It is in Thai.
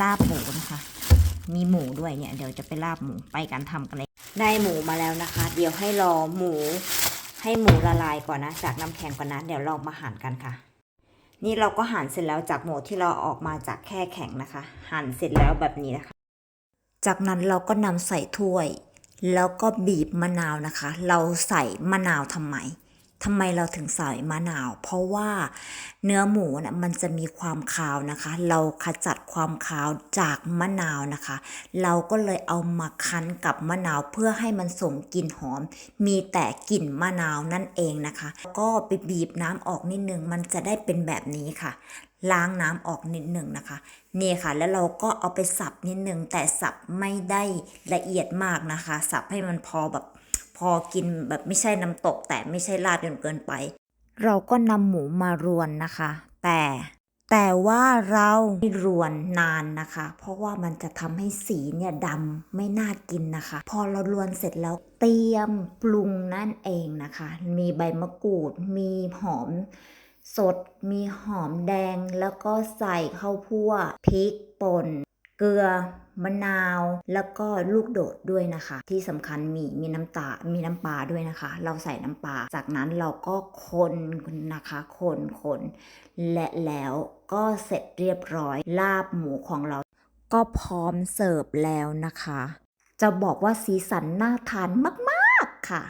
ลาบหมูนะคะ มีหมูด้วยเนี่ย เดี๋ยวจะไปลาบหมูไปกันทำกันเลย ได้หมูมาแล้วนะคะ เดี๋ยวให้รอหมู ให้หมูละลายก่อนนะ จากน้ำแข็งก่อนนะเดี๋ยวเรามาหั่นกันค่ะ นี่เราก็หั่นเสร็จแล้วจากหมูที่เราออกมาจากแค่แข็งนะคะ หั่นเสร็จแล้วแบบนี้นะคะ จากนั้นเราก็นำใส่ถ้วย แล้วก็บีบมะนาวนะคะ เราใส่มะนาวทำไม ทำไมเราถึงใส่มะนาว เพราะว่าเนื้อหมูนะมันจะมีความคาวนะคะ เราขจัดความคาวจากมะนาวนะคะ เราก็เลยเอามาคั้นกับมะนาวเพื่อให้มันส่งกลิ่นหอม มีแต่กลิ่นมะนาวนั่นเองนะคะ ก็ไปบีบน้ำออกนิดนึงมันจะได้เป็นแบบนี้ค่ะ ล้างน้ำออกนิดหนึ่งนะคะนี่ค่ะ แล้วเราก็เอาไปสับนิดหนึ่งแต่สับไม่ได้ละเอียดมากนะคะ สับให้มันพอแบบ พอกินแบบไม่ใช่น้ำตก แต่ไม่ใช่ราดจนเกินไป เราก็นำหมูมารวนนะคะ แต่แต่ว่าเราไม่รวนนานนะคะ เพราะว่ามันจะทำให้สีเนี่ยดำไม่น่ากินนะคะ พอเรารวนเสร็จแล้วเตรียมปรุงนั่นเองนะคะ มีใบมะกรูด มีหอมสด มีหอมแดง แล้วก็ใส่ข้าวคั่วพริกป่น เกลือมะนาว แล้วก็ลูกโดดด้วยนะคะ ที่สำคัญมีมีน้ำตา มีน้ำปลาด้วยนะคะ เราใส่น้ำปลา จากนั้นเราก็คนนะคะคนคนและแล้วก็เสร็จเรียบร้อย ลาบหมูของเรา ก็พร้อมเสิร์ฟแล้วนะคะ จะบอกว่าสีสันน่าทานมาก ๆ ค่ะ